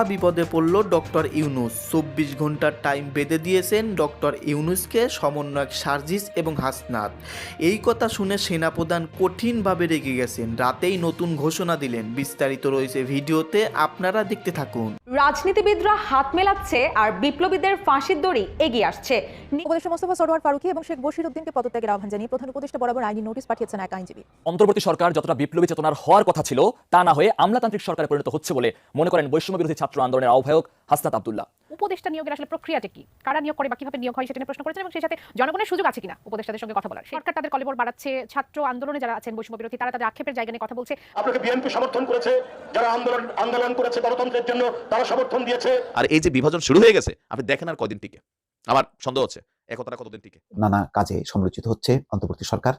মহা বিপদে পড়ল ডক্টর ইউনুস। চব্বিশ ঘণ্টার টাইম বেঁধে দিয়েছেন ডক্টর ইউনুসকে সমন্বয়ক সার্জিস এবং হাসনাত। এই কথা শুনে সেনাপ্রধান কঠিনভাবে রেগে গেছেন। রাতেই নতুন ঘোষণা দিলেন। বিস্তারিত রয়েছে ভিডিওতে আপনারা দেখতে থাকুন। রাজনীতিবিদরা হাত মেলাচ্ছে আর বিপ্লবীদের ফাঁসির দড়ি এগিয়ে আসছে। উপদেষ্টা মোস্তফা সরোয়ার ফারুকি এবং শেখ বশির উদ্দিনকে পদত্যাগের আহ্বান জানিয়ে প্রধান উপদেষ্টা বরাবর আইনি নোটিশ পাঠিয়েছেন এক আইনজীবী। অন্তর্বর্তী সরকার যতটা বিপ্লবী চেতনার হওয়ার কথা ছিল তা না হয়ে আমলাতান্ত্রিক সরকারে পরিণত হচ্ছে বলে মনে করেন বৈষম্য বিরোধী ছাত্র আন্দোলনের আহ্বায়ক হাসনাত আব্দুল্লাহ। উপদেষ্টা নিয়োগের আসলে প্রক্রিয়াটা কি? কারা নিয়োগ করে বা কীভাবে নিয়োগ হয় সেটা নিয়ে প্রশ্ন করেছেন এবং সেই সাথে জনগণের সুযোগ আছে কিনা উপদেষ্টাদের সঙ্গে কথা বলার? সরকার তাদের কলেবর বাড়াচ্ছে ছাত্র আন্দোলনে যারা আছেন বৈষম্য বিরোধী তারা তাদের আক্ষেপের জায়গা নিয়ে কথা বলছে। আপনাকে বিএনপি সমর্থন করেছে যারা আন্দোলন আন্দোলন করেছে গণতন্ত্রের জন্য তারা সমর্থন দিয়েছে। আর এই যে বিভাজন শুরু হয়ে গেছে আপনি দেখেন আর কদিন টিকে। আমার সন্দেহ হচ্ছে একতাটা কতদিন টিকে? নানা কাজে সমালোচিত হচ্ছে অন্তর্বর্তী সরকার।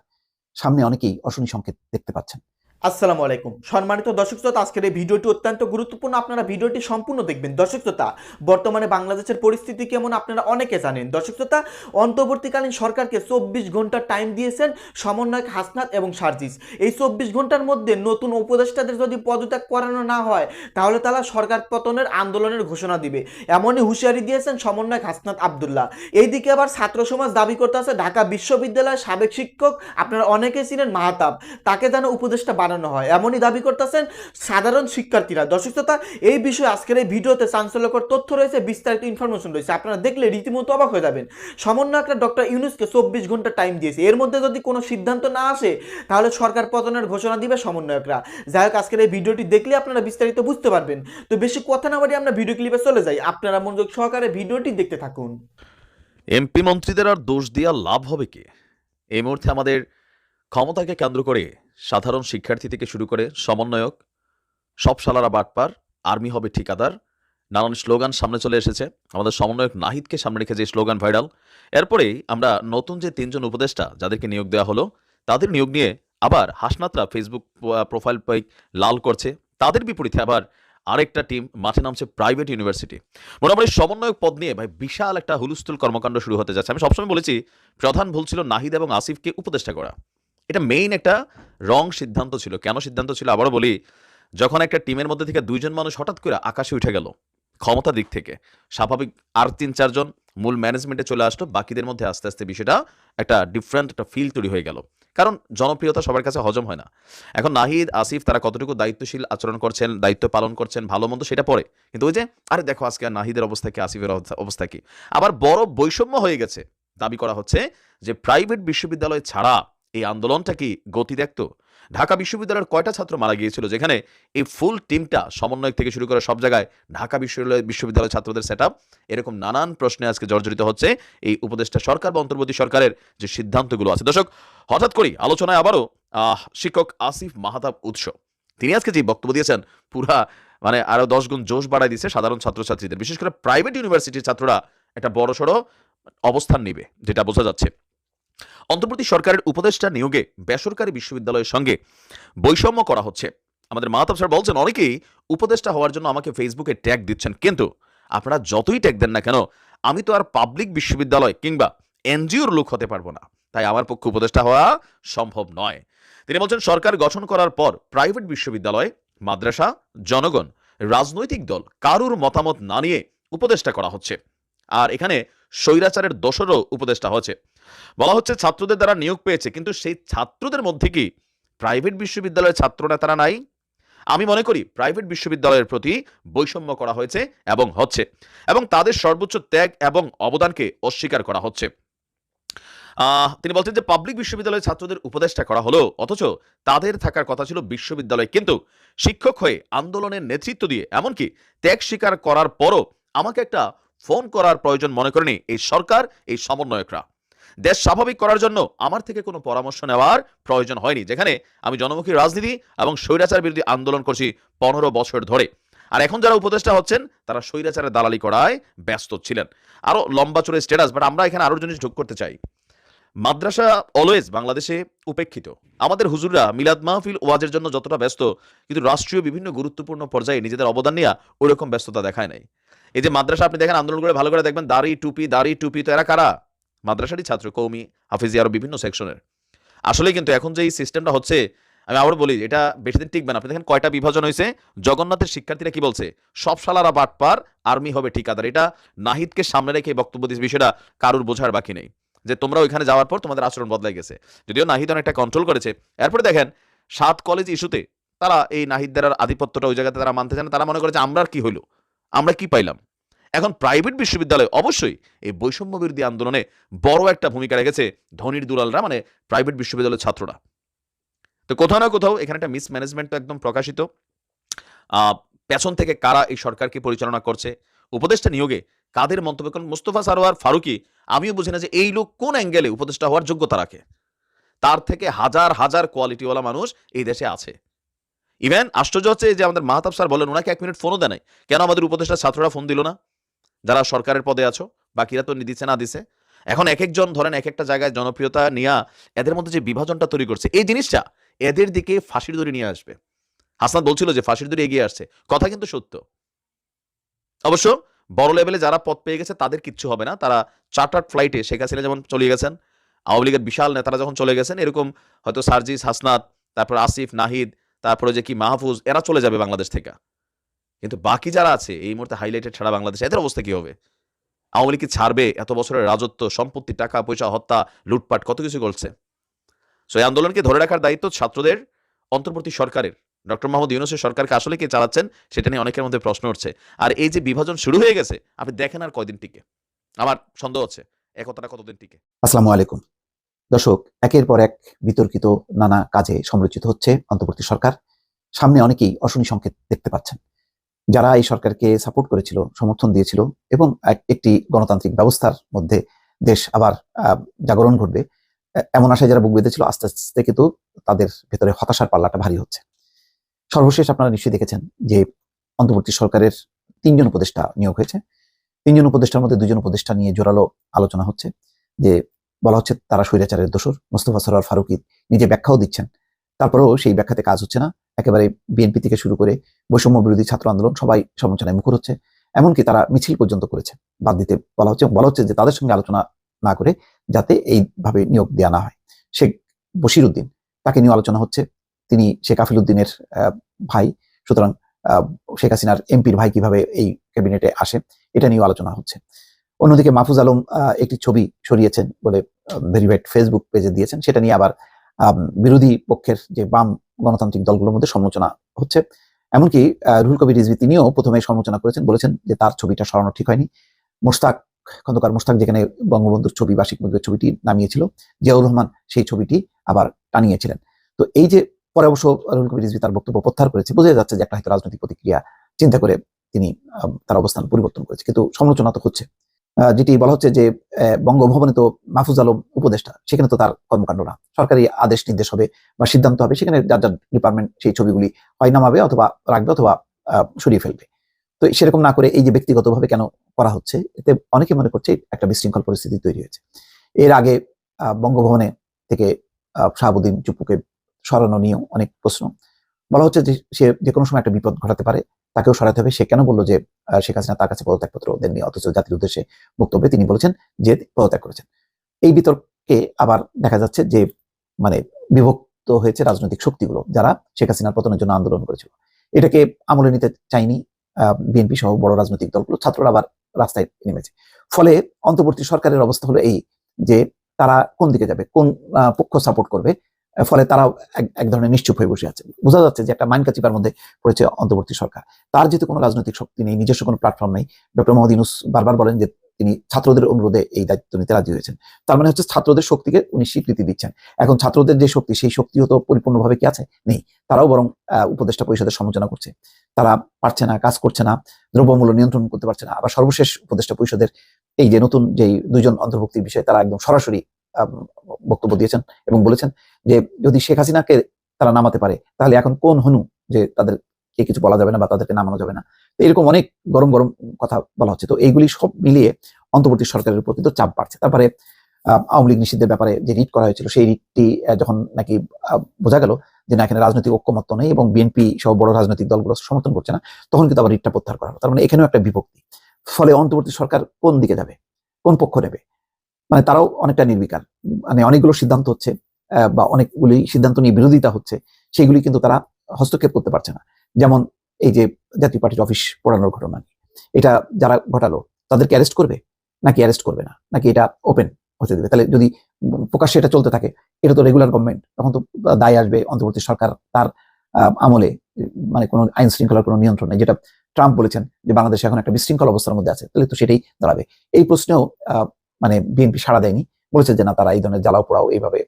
সামনে অনেকেই অশনি সংকেত দেখতে পাচ্ছেন। আসসালামু আলাইকুম। সম্মানিত দর্শক শ্রোতা, আজকের এই ভিডিওটি অত্যন্ত গুরুত্বপূর্ণ। আপনারা ভিডিওটি সম্পূর্ণ দেখবেন। দর্শক শ্রোতা, বর্তমানে বাংলাদেশের পরিস্থিতি কেমন আপনারা অনেকে জানেন। দর্শক শ্রোতা, অন্তর্বর্তীকালীন সরকারকে চব্বিশ ঘণ্টা টাইম দিয়েছেন সমন্বয়ক হাসনাত এবং সার্জিস। এই চব্বিশ ঘণ্টার মধ্যে নতুন উপদেষ্টাদের যদি পদত্যাগ করানো না হয়, তাহলে তারা সরকার পতনের আন্দোলনের ঘোষণা দিবে। এমনই হুঁশিয়ারি দিয়েছেন সমন্বয়ক হাসনাত আবদুল্লাহ। এইদিকে আবার ছাত্র সমাজ দাবি করতে আছে, ঢাকা বিশ্ববিদ্যালয়ের সাবেক শিক্ষক, আপনারা অনেকেই ছিলেন মাহাতাব। তাকে যেন উপদেষ্টা বানানো হয়। এমনই দাবি করতেছেন সাধারণ শিক্ষার্থীরা। দর্শক শ্রোতা, এই বিষয়ে আজকের এই ভিডিওতে চাঞ্চল্যকর তথ্য রয়েছে, বিস্তারিত ইনফরমেশন রয়েছে। আপনারা দেখলে রীতিমতো অবাক হয়ে যাবেন। সমন্বয়করা ডক্টর ইউনুসকে চব্বিশ ঘণ্টা টাইম দিয়েছে। এর মধ্যে যদি কোনো সিদ্ধান্ত না আসে, তাহলে সরকার পতনের ঘোষণা দিবে সমন্বয়করা। যাই হোক, আজকের এই ভিডিওটি দেখলে আপনারা বিস্তারিত বুঝতে পারবেন। তো বেশি কথা না বাড়িয়ে আমরা ভিডিও ক্লিপে চলে যাই। আপনারা মনোযোগ সহকারে ভিডিওটি দেখতে থাকুন। এমপি মন্ত্রীদের আর দোষ দিয়া লাভ হবে কি? এই মুহূর্তে আমাদের ক্ষমতাকে কেন্দ্র করে সাধারণ শিক্ষার্থী থেকে শুরু করে সমন্বয়ক, সব সালারা বাটপার আর্মি হবে ঠিকাদার, নানান স্লোগান সামনে চলে এসেছে। আমাদের সমন্বয়ক নাহিদকে সামনে রেখে যে স্লোগান ভাইরাল, এরপরেই আমরা নতুন যে তিনজন উপদেষ্টা যাদেরকে নিয়োগ দেওয়া হলো, তাদের নিয়োগ নিয়ে আবার হাসনাতরা ফেসবুক প্রোফাইল পাই লাল করছে। তাদের বিপরীতে আবার আরেকটা টিম মাঠে নামছে প্রাইভেট ইউনিভার্সিটি মোটামুটি সমন্বয়ক পদ নিয়ে ভাই বিশাল একটা হুলস্থুল কর্মকাণ্ড শুরু হতে যাচ্ছে। আমি সবসময় বলেছি, প্রধান ভুল ছিল নাহিদ এবং আসিফকে উপদেষ্টা করা। এটা মেইন একটা রং সিদ্ধান্ত ছিল। কেন সিদ্ধান্ত ছিল? আবারও বলি, যখন একটা টিমের মধ্যে থেকে দুইজন মানুষ হঠাৎ করে আকাশে উঠে গেল ক্ষমতা দিক থেকে, স্বাভাবিক আর তিন চারজন মূল ম্যানেজমেন্টে চলে আসলো, বাকিদের মধ্যে আস্তে আস্তে বিষয়টা একটা ডিফারেন্ট একটা ফিল তৈরি হয়ে গেল। কারণ জনপ্রিয়তা সবার কাছে হজম হয় না। এখন নাহিদ, আসিফ, তারা কতটুকু দায়িত্বশীল আচরণ করছেন, দায়িত্ব পালন করছেন, ভালো মন্দ সেটা পরে। কিন্তু ওই যে, আরে দেখো আজকে নাহিদের অবস্থা কি, আসিফের অবস্থা- অবস্থা কি? আবার বড় বৈষম্য হয়ে গেছে। দাবি করা হচ্ছে যে প্রাইভেট বিশ্ববিদ্যালয় ছাড়া এই আন্দোলনটা কি গতি দেখতো ঢাকা বিশ্ববিদ্যালয়ের কয়টা ছাত্র মারা গিয়েছিল যেখানে এই ফুল টিমটা সমন্বয় থেকে শুরু করে সব জায়গায় ঢাকা বিশ্ববিদ্যালয় বিশ্ববিদ্যালয় ছাত্রদের সেট এরকম নানান প্রশ্নে আজকে জর্জরিত হচ্ছে এই উপদেষ্টা সরকার বা অন্তর্বর্তী সরকারের যে সিদ্ধান্তগুলো আছে। দর্শক, হঠাৎ করেই আলোচনায় আবারও শিক্ষক আসিফ মাহাতাব উৎস। তিনি আজকে যে বক্তব্য দিয়েছেন, পুরা মানে আরও দশ গুণ জোশ বাড়াই দিচ্ছে সাধারণ ছাত্রছাত্রীদের। বিশেষ করে প্রাইভেট ইউনিভার্সিটির ছাত্ররা একটা বড়সড় অবস্থান নিবে, যেটা বোঝা যাচ্ছে। অন্তর্বর্তী সরকারের উপদেষ্টা নিয়োগে বেসরকারি বিশ্ববিদ্যালয়ের সঙ্গে বৈষম্য করা হচ্ছে। আমাদের মাহাতাব স্যার বলছেন, অনেকেই উপদেষ্টা হওয়ার জন্য আমাকে ফেসবুকে ট্যাগ দিচ্ছেন। কিন্তু আপনারা যতই ট্যাগ দেন না কেন, আমি তো আর পাবলিক বিশ্ববিদ্যালয় কিংবা এনজিওর লোক হতে পারব না। তাই আমার পক্ষে উপদেষ্টা হওয়া সম্ভব নয়। তিনি বলছেন, সরকার গঠন করার পর প্রাইভেট বিশ্ববিদ্যালয়, মাদ্রাসা, জনগণ, রাজনৈতিক দল, কারুর মতামত না নিয়ে উপদেষ্টা করা হচ্ছে। আর এখানে স্বৈরাচারের দোষরও উপদেষ্টা হচ্ছে বলা হচ্ছে ছাত্রদের দ্বারা নিয়োগ পেয়েছে, কিন্তু সেই ছাত্রদের মধ্যে কি প্রাইভেট বিশ্ববিদ্যালয়ের ছাত্র নেতারা নাই? আমি মনে করি প্রাইভেট বিশ্ববিদ্যালয়ের প্রতি বৈষম্য করা হয়েছে এবং হচ্ছে, এবং তাদের সর্বোচ্চ ত্যাগ এবং অবদানকে অস্বীকার করা হচ্ছে। তিনি বলছেন যে পাবলিক বিশ্ববিদ্যালয়ের ছাত্রদের উপদেষ্টা করা হলো, অথচ তাদের থাকার কথা ছিল বিশ্ববিদ্যালয়, কিন্তু শিক্ষক হয়ে আন্দোলনের নেতৃত্ব দিয়ে, এমনকি ত্যাগ স্বীকার করার পরও আমাকে একটা ফোন করার প্রয়োজন মনে করেনি এই সরকার, এই সমন্বয়করা। দেশ স্বাভাবিক করার জন্য আমার থেকে কোনো পরামর্শ নেওয়ার প্রয়োজন হয়নি, যেখানে আমি জনমুখী রাজনীতি এবং স্বৈরাচার বিরোধী আন্দোলন করছি পনেরো বছর ধরে। আর এখন যারা উপদেষ্টা হচ্ছেন, তারা স্বৈরাচারের দালালি করায় ব্যস্ত ছিলেন। আরও লম্বা চড়ে স্ট্যাটাস বাট আমরা এখানে আরও জিনিস যোগ করতে চাই। মাদ্রাসা অলওয়েজ বাংলাদেশে উপেক্ষিত। আমাদের হুজুররা মিলাদ মাহফিল ওয়াজের জন্য যতটা ব্যস্ত, কিন্তু রাষ্ট্রীয় বিভিন্ন গুরুত্বপূর্ণ পর্যায়ে নিজেদের অবদান নিয়ে ওইরকম ব্যস্ততা দেখায় নাই। এই যে মাদ্রাসা আপনি দেখেন, আন্দোলন করে ভালো করে দেখবেন, দাড়ি, টুপি দাড়ি, টুপি, তো এরা কারা? মাদ্রাসারই ছাত্র, কৌমি, হাফিজি আরও বিভিন্ন সেকশনের। আসলে কিন্তু এখন যে এই সিস্টেমটা হচ্ছে, আমি আবার বলি, এটা বেশি দিন টিকবে না। আপনি দেখেন কয়টা বিভাজন হয়েছে, জগন্নাথের শিক্ষার্থীরা কি বলছে? সব শালারা বাটপার আর্মি হবে ঠিকাদার। এটা নাহিদকে সামনে রেখে বক্তব্য দিয়েছে, বিষয়টা কারুর বোঝার বাকি নেই। যে তোমরা ওইখানে যাওয়ার পর তোমাদের আচরণ বদলাই গেছে। যদিও নাহিদ অনেকটা কন্ট্রোল করেছে। এরপরে দেখেন, সাত কলেজ ইস্যুতে তারা এই নাহিদদের আর আধিপত্যটা ওই জায়গাতে তারা মানতে চান। তারা মনে করে যে আমরা কি হইল? আমরা কি পাইলাম? এখন প্রাইভেট বিশ্ববিদ্যালয় অবশ্যই এই বৈষম্য বিরোধী আন্দোলনে বড় একটা ভূমিকা রেখেছে ধনির দুলালরা মানে প্রাইভেট বিশ্ববিদ্যালয়ের ছাত্ররা। তো কোথাও না কোথাও এখানে একটা মিসম্যানেজমেন্ট একদম প্রকাশিত। পেছন থেকে কারা এই সরকারকে পরিচালনা করছে? উপদেষ্টা নিয়োগে কাদের মন্তব্য? কারণ মোস্তফা সারোয়ার ফারুকি, আমিও বুঝি না যে এই লোক কোন অ্যাঙ্গেলে উপদেষ্টা হওয়ার যোগ্যতা রাখে। তার থেকে হাজার হাজার কোয়ালিটিওয়ালা মানুষ এই দেশে আছে। ইভেন আশ্চর্য হচ্ছে যে আমাদের মাহতাব স্যার বলেন, ওনাকে এক মিনিট ফোনও দেয় নাই। কেন আমাদের উপদেষ্টা ছাত্ররা ফোন দিল না? যারা সরকারের পদে আছো, বাকিরা তো দিচ্ছে না দিছে। এখন এক একজন ধরেন এক একটা জায়গায় জনপ্রিয়তা নিয়ে এদের মধ্যে যে বিভাজনটা তৈরি করছে, এই জিনিসটা এদের দিকে ফাঁসির দড়ি নিয়ে আসবে। হাসনাত বলছিল যে ফাঁসির দড়ি এগিয়ে আসছে। কথা কিন্তু সত্য। অবশ্য বড় লেভেলে যারা পদ পেয়ে গেছে, তাদের কিচ্ছু হবে না। তারা চার্টার্ড ফ্লাইটে শেখ হাসিনা যেমন চলে গেছেন, আওয়ামী লীগের বিশাল নেতারা যখন চলে গেছেন, এরকম হয়তো সার্জিস, হাসনাত, তারপর আসিফ, নাহিদ তারপরে যে কি মাহফুজ, এরা চলে যাবে বাংলাদেশ থেকে। কিন্তু বাকি যারা আছে, এই মুহূর্তে হাইলাইটেড ছাড়া বাংলাদেশে, এদের অবস্থা কি হবে? আওয়ামী লীগ কি ছাড়বে? এত বছরের রাজত্ব, সম্পত্তি, টাকা, পয়সা, হত্যা, লুটপাট, কত কিছু করছে সো এই আন্দোলনকে ধরে রাখার দায়িত্ব ছাত্রদের, অন্তর্বর্তী সরকারের। ডক্টর মোহাম্মদ ইউনুসের সরকারকে আসলে কে চালাচ্ছেন, সেটা নিয়ে অনেকের মধ্যে প্রশ্ন উঠছে। আর এই যে বিভাজন শুরু হয়ে গেছে, আপনি দেখেন আর কয়দিন টিকে? আমার সন্দেহ হচ্ছে একতাটা কতদিন টিকে? আসসালামু আলাইকুম। দর্শক, একের পর এক বিতর্কিত নানা কাজে সমালোচিত হচ্ছে অন্তর্বর্তী সরকার। সামনে অনেকেই অশনি সংকেত দেখতে পাচ্ছেন। যারা এই সরকারকে সাপোর্ট করেছিল, সমর্থন দিয়েছিল এবং এক- একটি গণতান্ত্রিক ব্যবস্থার মধ্যে দেশ আবার জাগরণ ঘটবে এমন আশায় যারা বুক বেঁধেছিল, আস্তে আস্তে কিন্তু তাদের ভেতরে হতাশার পাল্লাটা ভারী হচ্ছে। সর্বশেষ আপনারা নিশ্চয়ই দেখেছেন যে অন্তর্বর্তী সরকারের তিনজন উপদেষ্টা নিয়োগ হয়েছে। তিনজন উপদেষ্টার মধ্যে দুজন উপদেষ্টা নিয়ে জোরালো আলোচনা হচ্ছে যে বলা হচ্ছে তারা স্বৈরাচারের দোষর। মোস্তফা সরোয়ার ফারুকি নিজে ব্যাখ্যাও দিচ্ছেন। তারপরেও সেই ব্যাখ্যাতে কাজ হচ্ছে না। একেবারে বিএনপি থেকে শুরু করে বৈষম্য বিরোধী ছাত্র আন্দোলন সবাই সমালোচনায় মুখর হচ্ছে। এমনকি তারা মিছিল পর্যন্ত করেছে, বাদ দিতে বলা হচ্ছে বলা হচ্ছে যে তাদের সঙ্গে আলোচনা না করে যাতে এইভাবে নিয়োগ দেওয়া না হয়। শেখ বশির উদ্দিন তাকে নিয়ে আলোচনা হচ্ছে। তিনি শেখ আফিল উদ্দিনের ভাই। সুতরাং শেখ হাসিনার এমপির ভাই কীভাবে এই ক্যাবিনেটে আসে, এটা নিয়েও আলোচনা হচ্ছে। অন্যদিকে মাহফুজ আলম একটি ছবি সরিয়েছেন বলে ভেরিফাইড ফেসবুক পেজে দিয়েছেন। সেটা নিয়ে আবার বিরোধী পক্ষের যে বাম গণতান্ত্রিক দলগুলোর মধ্যে সমালোচনা হচ্ছে। এমনকি রুহুল কবির রিজভি তিনিও প্রথমে সমালোচনা করেছেন, বলেছেন যে তার ছবিটা সরানো ঠিক হয়নি। মোস্তাক খন্দকার মোস্তাক যেখানে বঙ্গবন্ধুর ছবি বা শেখ ছবিটি নামিয়েছিল, জিয়াউর রহমান সেই ছবিটি আবার টানিয়েছিলেন। তো এই যে পরে অবশ্য রুহুল কবির রিজভি তার বক্তব্য প্রত্যাহার করেছে বোঝা যাচ্ছে যে একটা হয়তো রাজনৈতিক প্রতিক্রিয়া চিন্তা করে তিনি তার অবস্থান পরিবর্তন করেছে। কিন্তু সমালোচনা তো হচ্ছে। যেটি বলা হচ্ছে যে বঙ্গভবনে তো মাহফুজ আলম উপদেষ্টা, সেখানে তো তার কর্মকাণ্ড না। সরকারি আদেশ নির্দেশ হবে বা সিদ্ধান্ত হবে, সেখানে যার যার ডিপার্টমেন্ট সেই ছবিগুলি হয় নামাবে অথবা রাখবে অথবা সরিয়ে ফেলবে। তো সেরকম না করে এই যে ব্যক্তিগতভাবে কেন করা হচ্ছে, এতে অনেকে মনে করছে একটা বিশৃঙ্খল পরিস্থিতি তৈরি হয়েছে। এর আগে বঙ্গভবনে থেকে শাহাবুদ্দিন চুপ্পুকে সরানো নিয়েও অনেক প্রশ্ন। বলা হচ্ছে যে, সে যে কোনো সময় একটা বিপদ ঘটাতে পারে, তাকেও সরাতে হবে। সে কেন বলল যে শেখ হাসিনা তার কাছে পদত্যাগপত্র দেননি, অথচ জাতির উদ্দেশ্যে বক্তব্যে তিনি বলেছেন যে পদত্যাগ করেছেন। এই বিতর্কে আবার দেখা যাচ্ছে যে মানে বিভক্ত হয়েছে রাজনৈতিক শক্তিগুলো যারা শেখ হাসিনার পতনের জন্য আন্দোলন করেছিল। এটাকে আমলে নিতে চায়নি বিএনপি সহ বড় রাজনৈতিক দলগুলো, ছাত্ররা আবার রাস্তায় নেমেছে। ফলে অন্তর্বর্তী সরকারের অবস্থা হলো এই যে, তারা কোন দিকে যাবে, কোন পক্ষ সাপোর্ট করবে ফলে তারাও এক- ধরনের নিশ্চুপ হয়ে বসে আছে। বোঝা যাচ্ছে যে একটা মাইন কাচিপার মধ্যে পড়েছে অন্তর্বর্তী সরকার। তার যেহেতু কোনো রাজনৈতিক শক্তি নেই, নিজস্ব কোনো প্ল্যাটফর্ম নেই, ডক্টর মোহাম্মদ বারবার বলেন যে তিনি ছাত্রদের অনুরোধে এই দায়িত্ব নিতে রাজি হয়েছেন। তার মানে হচ্ছে ছাত্রদের শক্তিকে উনি স্বীকৃতি দিচ্ছেন। এখন ছাত্রদের যে শক্তি, সেই শক্তিও তো পরিপূর্ণভাবে কি আছে? নেই। তারাও বরং উপদেষ্টা পরিষদের সমালোচনা করছে। তারা পারছে না, কাজ করছে না, দ্রব্যমূল্য নিয়ন্ত্রণ করতে পারছে না। আবার সর্বশেষ উপদেষ্টা পরিষদের এই যে নতুন যে দুইজন অন্তর্ভুক্তির বিষয়ে তারা একদম সরাসরি বক্তব্য দিয়েছেন এবং বলেছেন যে যদি শেখ হাসিনাকে তারা নামাতে পারে, তাহলে এখন কোন হনু যে তাদেরকে কিছু বলা যাবে না বা তাদেরকে নামানো যাবে না? এরকম অনেক গরম গরম কথা বলা হচ্ছে। তো এইগুলি সব মিলিয়ে অন্তর্বর্তী সরকারের প্রতি তো চাপ বাড়ছে। তারপরে আওয়ামী লীগ নিষিদ্ধের ব্যাপারে যে রিট করা হয়েছিল, সেই রিটটি যখন নাকি বোঝা গেল যে না, এখানে রাজনৈতিক ঐক্যমত্য নেই এবং বিএনপি সহ বড় রাজনৈতিক দলগুলো সমর্থন করছে না, তখন কিন্তু আবার রিটটা প্রত্যাহার করা হলো। তার মানে এখানেও একটা বিভক্তি। ফলে অন্তর্বর্তী সরকার কোন দিকে যাবে? কোন পক্ষ নেবে? মানে তারাও অনেকটা নির্বিকার। মানে অনেকগুলো সিদ্ধান্ত হচ্ছে বা অনেকগুলি সিদ্ধান্ত নিয়ে বিরোধিতা হচ্ছে, সেগুলি কিন্তু তারা হস্তক্ষেপ করতে পারছে না। যেমন এই যে জাতীয় পার্টির অফিস পড়ানোর ঘটনা এটা যারা ঘটালো, তাদেরকে অ্যারেস্ট করবে? নাকি অ্যারেস্ট করবে না? নাকি এটা ওপেন হতে দেবে? তাহলে যদি প্রকাশ্যে এটা চলতে থাকে, এটা তো রেগুলার গভর্নমেন্ট তখন তো দায় আসবে অন্তর্বর্তী সরকার, তার আমলে মানে কোনো আইন শৃঙ্খলার কোনো নিয়ন্ত্রণ নেই। যেটা ট্রাম্প বলেছেন যে, বাংলাদেশ এখন একটা বিশৃঙ্খল অবস্থার মধ্যে আছে, তাহলে তো সেটাই দাঁড়াবে। এই প্রশ্নেও মানে বিএনপি সাড়া দেয়নি। বলেছে যে, না, তারা এই ধরনের জ্বালাও পোড়াও, এইভাবে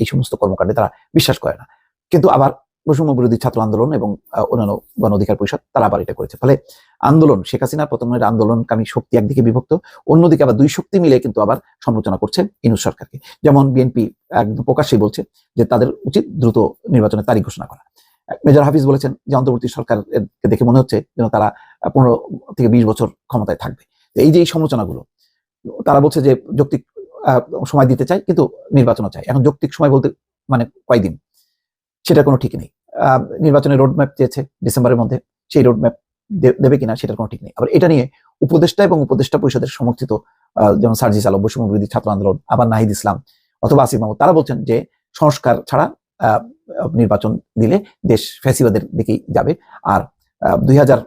এই সমস্ত কর্মকাণ্ডে তারা বিশ্বাস করে না। কিন্তু আবার বৈষম্য বিরোধী ছাত্র আন্দোলন এবং অন্যান্য গণ অধিকার পরিষদ, তারা আবার এটা করেছে। ফলে আন্দোলন, শেখ হাসিনার প্রথমের আন্দোলনকামী শক্তি একদিকে বিভক্ত, অন্যদিকে আবার দুই শক্তি মিলে কিন্তু আবার সমালোচনা করছে ইনুস সরকারকে। যেমন বিএনপি একদম প্রকাশ্যেই বলছে যে, তাদের উচিত দ্রুত নির্বাচনের তারিখ ঘোষণা করা। মেজর হাফিজ বলেছেন যে, অন্তর্বর্তী সরকারকে দেখে মনে হচ্ছে যেন তারা পনেরো থেকে বিশ বছর ক্ষমতায় থাকবে। এই যে এই সমালোচনাগুলো তারা বলছে যে যৌক্তিক সময় দিতে চায়, কিন্তু নির্বাচনও চায়। এখন যৌক্তিক সময় বলতে মানে কয়দিন? সেটা কোনো ঠিক নেই। নির্বাচনের রোডম্যাপ চেয়েছে ডিসেম্বরের মধ্যে। সেই রোডম্যাপ দেবে কিনা সেটার কোনো ঠিক নেই। আবার এটা নিয়ে উপদেষ্টা এবং উপদেষ্টা পরিষদের সমর্থিত যেমন সার্জিস আলম, বৈষম্য ছাত্র আন্দোলন, আবার নাহিদ ইসলাম অথবা আসিফ মাহমুদ, তারা বলছেন যে সংস্কার ছাড়া নির্বাচন দিলে দেশ ফ্যাসিবাদের দিকেই যাবে। আর দুই হাজার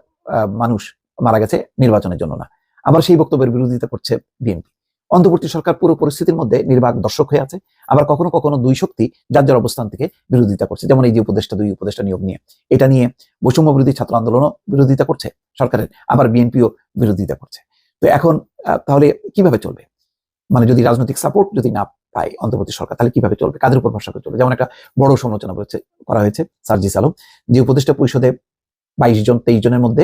মানুষ মারা গেছে নির্বাচনের জন্য না। আবার সেই বক্তব্যের বিরোধিতা করছে বিএনপি। অন্তর্বর্তী সরকার পুরো পরিস্থিতির মধ্যে নির্বাক দর্শক হয়ে আছে, আবার কখনো কখনো দুই শক্তি যার যার অবস্থান থেকে বিরোধিতা করছে, যেমন এই যে উপদেষ্টা, দুই উপদেষ্টা নিয়োগ নিয়ে। এটা নিয়ে বৈষম্য বিরোধী ছাত্র আন্দোলনও বিরোধিতা করছে, সরকারের আবার বিএনপিও বিরোধিতা করছে। তো এখন তাহলে কীভাবে চলবে? মানে যদি রাজনৈতিক সাপোর্ট যদি না পায় অন্তর্বর্তী সরকার, তাহলে কীভাবে চলবে? কাদের উপর ভরসা করে চলবে? যেমন একটা বড় সমালোচনা করা হয়েছে সার্জিস আলম, যে উপদেষ্টা পরিষদে বাইশ জন, তেইশ জনের মধ্যে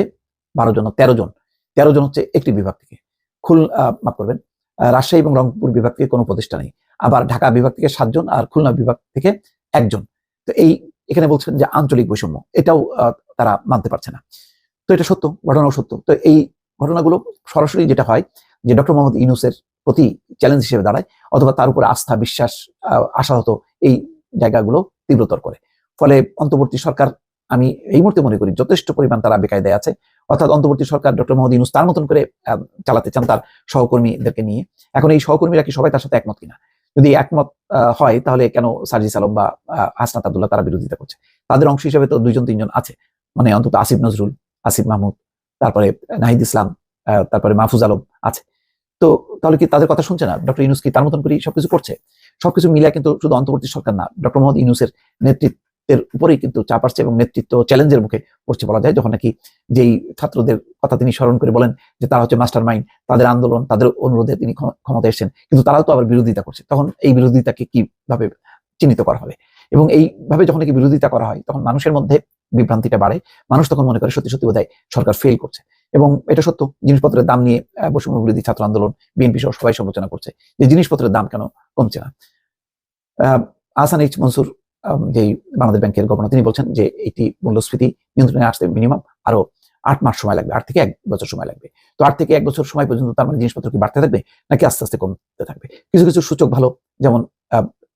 বারো জন, তেরো জন তেরো জন হচ্ছে একটি বিভাগ থেকে। খুল মাফ করবেন রাজশাহী এবং রংপুর বিভাগ থেকে কোনো উপদেষ্টা নেই। আবার ঢাকা বিভাগ থেকে সাতজন আর খুলনা বিভাগ থেকে একজন তো এই এখানে বলছেন যে আঞ্চলিক বৈষম্য এটাও তারা মানতে পারছে না। তো এটা সত্য ঘটনাও সত্য। তো এই ঘটনাগুলো সরাসরি যেটা হয় যে ডক্টর মোহাম্মদ ইউনুসের প্রতি চ্যালেঞ্জ হিসেবে দাঁড়ায় অথবা তার উপরে আস্থা বিশ্বাস আহ, আশাহত এই জায়গাগুলো তীব্রতর করে। ফলে অন্তর্বর্তী সরকার আমি এই মুহূর্তে মনে করি যথেষ্ট পরিমাণ তারা বেকায়দায় আছে। অর্থাৎ অন্তর্বর্তী সরকার ডক্টর মোহাম্মদ ইউনুস তার মতন করে চালাতে চান তার সহকর্মীদেরকে নিয়ে। এখন এই সহকর্মীরা কি সবাই তার সাথে একমত কিনা? যদি একমত হয়, তাহলে কেন সার্জিস আলম বা হাসনাত আবদুল্লাহ তারা বিরোধিতা করছে? তাদের অংশ হিসেবে তো দুইজন, তিনজন আছে। মানে অন্তত আসিফ নজরুল, আসিফ মাহমুদ, তারপরে নাহিদ ইসলাম তারপরে মাহফুজ আলম আছে। তো তাহলে কি তাদের কথা শুনছে না? ডক্টর ইউনুস কি তার মতন করে সবকিছু করছে? সবকিছু মিলিয়ে কিন্তু শুধু অন্তর্বর্তী সরকার না, ডক্টর মোহাম্মদ ইউনুসের নেতৃত্বের উপরেই কিন্তু চাপ আসছে এবং নেতৃত্ব চ্যালেঞ্জের মুখে পড়ছে বলা যায় যখন নাকি যেই ছাত্রদের কথা তিনি স্মরণ করে বলেন যে তারা হচ্ছে মাস্টার মাইন্ড তাদের আন্দোলন তাদের অনুরোধে তিনি ক্ষম- ক্ষমতায় এসেছেন কিন্তু তারাও তো আবার বিরোধিতা করছে। তখন এই বিরোধিতাকে কীভাবে চিহ্নিত করা হবে? এবং এইভাবে যখন নাকি বিরোধিতা করা হয় তখন মানুষের মধ্যে বিভ্রান্তিটা বাড়ে। মানুষ তখন মনে করে সত্যি সত্যি বোধহয় সরকার ফেল করছে। এবং এটা সত্য জিনিসপত্রের দাম নিয়ে বৈষম্য বিরোধী ছাত্র আন্দোলন বিএনপি সহ সবাই সমালোচনা করছে যে জিনিসপত্রের দাম কেন কমছে না? আহ, আহসান এইচ মনসুর যেই বাংলাদেশ ব্যাংকের গভর্নর, তিনি বলছেন যে এটি মূল্যস্ফীতি নিয়ন্ত্রণে আসতে মিনিমাম আরও আট মাস সময় লাগবে, আট থেকে এক বছর সময় লাগবে। তো আট থেকে এক বছর সময় পর্যন্ত তার মানে জিনিসপত্র কি বাড়তে থাকবে, নাকি আস্তে আস্তে কমতে থাকবে? কিছু কিছু সূচক ভালো, যেমন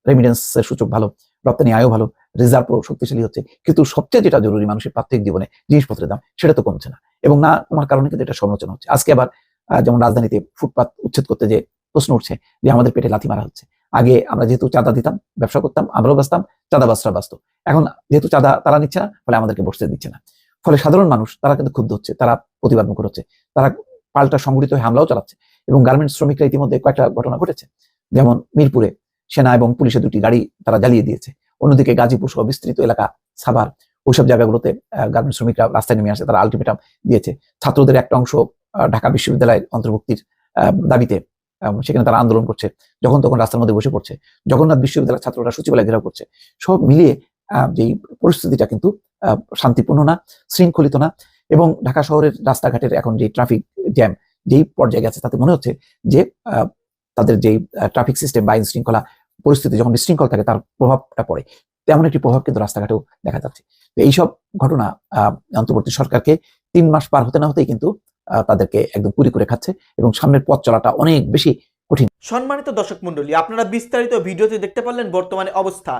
রেমিডেন্সের সূচক ভালো, রপ্তানি আয়ও ভালো রিজার্ভও শক্তিশালী হচ্ছে, কিন্তু সবচেয়ে যেটা জরুরি মানুষের প্রাত্যহিক জীবনে জিনিসপত্রের দাম, সেটা তো কমছে না। এবং না কমার কারণে কিন্তু এটা সমালোচনা হচ্ছে। আজকে আবার যেমন রাজধানীতে ফুটপাত উচ্ছেদ করতে যে প্রশ্ন উঠছে যে আমাদের পেটে লাথি মারা হচ্ছে আগে আমরা যেহেতু চাঁদা দিতাম, ব্যবসা করতাম, আমরাও বাঁচতাম চাঁদা বাসরা বাঁচত। এখন যেহেতু চাঁদা তারা নিচ্ছে না, ফলে আমাদেরকে বসতে দিচ্ছে না। ফলে সাধারণ মানুষ, তারা কিন্তু ক্ষুব্ধ হচ্ছে, তারা প্রতিবাদ মুখর হচ্ছে, তারা পাল্টা সংগঠিত হয়ে হামলাও চালাচ্ছে এবং গার্মেন্টস শ্রমিকরা ইতিমধ্যে কয়েকটা ঘটনা ঘটেছে। যেমন মিরপুরে সেনা এবং পুলিশের দুটি গাড়ি তারা জ্বালিয়ে দিয়েছে। অন্যদিকে গাজীপুর সহ বিস্তৃত এলাকা সাভার, ওইসব জায়গাগুলোতে গার্মেন্টস শ্রমিকরা রাস্তায় নেমে আসে, তারা আলটিমেটাম দিয়েছে। ছাত্রদের একটা অংশ ঢাকা বিশ্ববিদ্যালয়ের অন্তর্ভুক্তির দাবিতে সেখানে তারা আন্দোলন করছে, যখন তখন রাস্তার মধ্যে বসে পড়ছে জগন্নাথ বিশ্ববিদ্যালয়ের ছাত্ররা সচিবালয় ঘেরাও করছে, সব মিলিয়ে যেই পরিস্থিতিটা কিন্তু শান্তিপূর্ণ না, শৃঙ্খলিত না এবং ঢাকা শহরের রাস্তাঘাটের এখন যে ট্রাফিক জ্যাম, যেই পর্যায়ে গেছে, তাতে মনে হচ্ছে যে তাদের যে ট্রাফিক সিস্টেম বা আইন শৃঙ্খলা পরিস্থিতি যখন বিশৃঙ্খল থাকে, তার প্রভাবটা পড়ে। তেমন একটি প্রভাব কিন্তু রাস্তাঘাটেও দেখা যাচ্ছে। তো এইসব ঘটনা অন্তর্বর্তী সরকারকে তিন মাস পার হতে না হতেই কিন্তু তাদেরকে একদম পুরি করে খাচ্ছে এবং সামনের পথ চলাটা অনেক বেশি কঠিন সম্মানিত দর্শক মণ্ডলী, আপনারা বিস্তারিত ভিডিওতে দেখতে পারলেন বর্তমানে অবস্থা।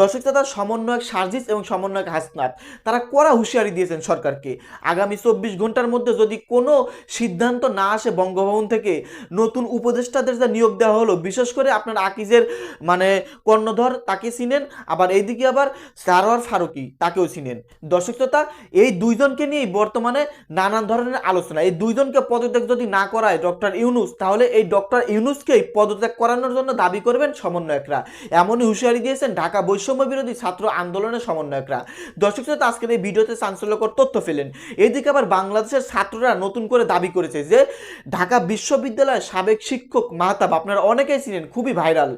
দর্শক দাদা, সমন্বয়ক সার্জিস এবং সমন্বয়ক হাসনাত, তারা কড়া হুঁশিয়ারি দিয়েছেন সরকারকে। আগামী চব্বিশ ঘণ্টার মধ্যে যদি কোনো সিদ্ধান্ত না আসে বঙ্গভবন থেকে, নতুন উপদেষ্টাদের যা নিয়োগ দেওয়া হলো, বিশেষ করে আপনার আকিজের মানে কর্ণধর, তাকে চিনেন, আবার এইদিকে আবার সারোয়ার ফারুকি, তাকেও চিনেন। দর্শক শ্রোতা, এই দুইজনকে নিয়েই বর্তমানে নানান ধরনের আলোচনা। এই দুইজনকে পদত্যাগ যদি না করায় ডক্টর ইউনুস, তাহলে এই ডক্টর ইউনুসকেই পদত্যাগ করানোর জন্য দাবি করবেন সমন্বয়করা। এমনই হুঁশিয়ারি দিয়েছেন ঢাকা বৈষম্য বিরোধী ছাত্র আন্দোলনের সমন্বয়করা। দর্শক শ্রোতা, আজকের এই ভিডিওতে চাঞ্চল্যকর তথ্য ফেলেন এদিকে আবার বাংলাদেশের ছাত্ররা নতুন করে দাবি করেছে যে, ঢাকা বিশ্ববিদ্যালয়ের সাবেক শিক্ষক মাহতাব, আপনারা অনেকেই ছিলেন খুবই ভাইরাল।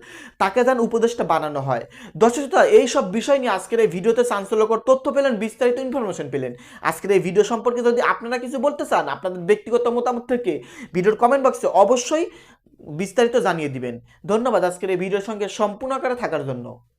তাকে যেন উপদেষ্টা বানানো হয়। দর্শক শ্রোতা এই সব বিষয় নিয়ে আজকের এই ভিডিওতে চাঞ্চল্যকর তথ্য পেলেন, বিস্তারিত ইনফরমেশন পেলেন। আজকের এই ভিডিও সম্পর্কে যদি আপনারা কিছু বলতে চান, আপনাদের ব্যক্তিগত মতামত থেকে, ভিডিওর কমেন্ট বক্সে অবশ্যই বিস্তারিত জানিয়ে দিবেন। ধন্যবাদ আজকের এই ভিডিওর সঙ্গে সম্পূর্ণ আকারে থাকার জন্য।